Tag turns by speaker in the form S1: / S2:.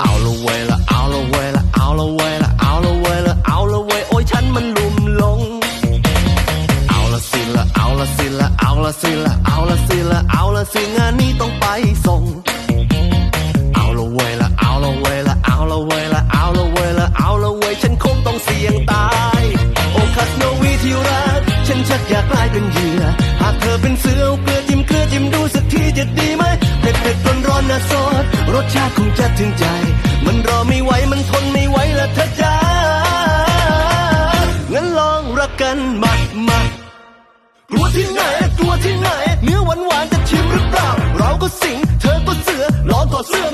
S1: เอาละเวยละเอาละเวยละเอาละเวยละเอาละเวยละเอาละเวยโอ้ยฉันมันลุ่มหลง เอาละสิละเอาละสิละเอาละสิละเอาละสิละเอาละสิงานนี้ต้องไปส่ง เอาละเวยละเอาละเวยละเอาละเวยละเอาละเวยละเอาละเวยฉันคงต้องเสี่ยงตาย โอคัสโนวีที่รักฉันชักอยากกลายเป็นเหยื่อ หากเธอเป็นเสือเกลือจิ้มเกลือจิ้มดูสักทีจะดีไหมเผ็ดเผ็ดร้อนร้อนนะซอส รสชาติคงจะถึงใจ มันรอไม่ไหวมันทนไม่ไหวละเธอจ้างั้นลองรักกันมา มากลัวที่ไหนกลัวที่ไหน เนื้อหวานหวานๆจะชิมหรือเปล่า เราก็สิง เธอก็เสือลองถอดเสื้อ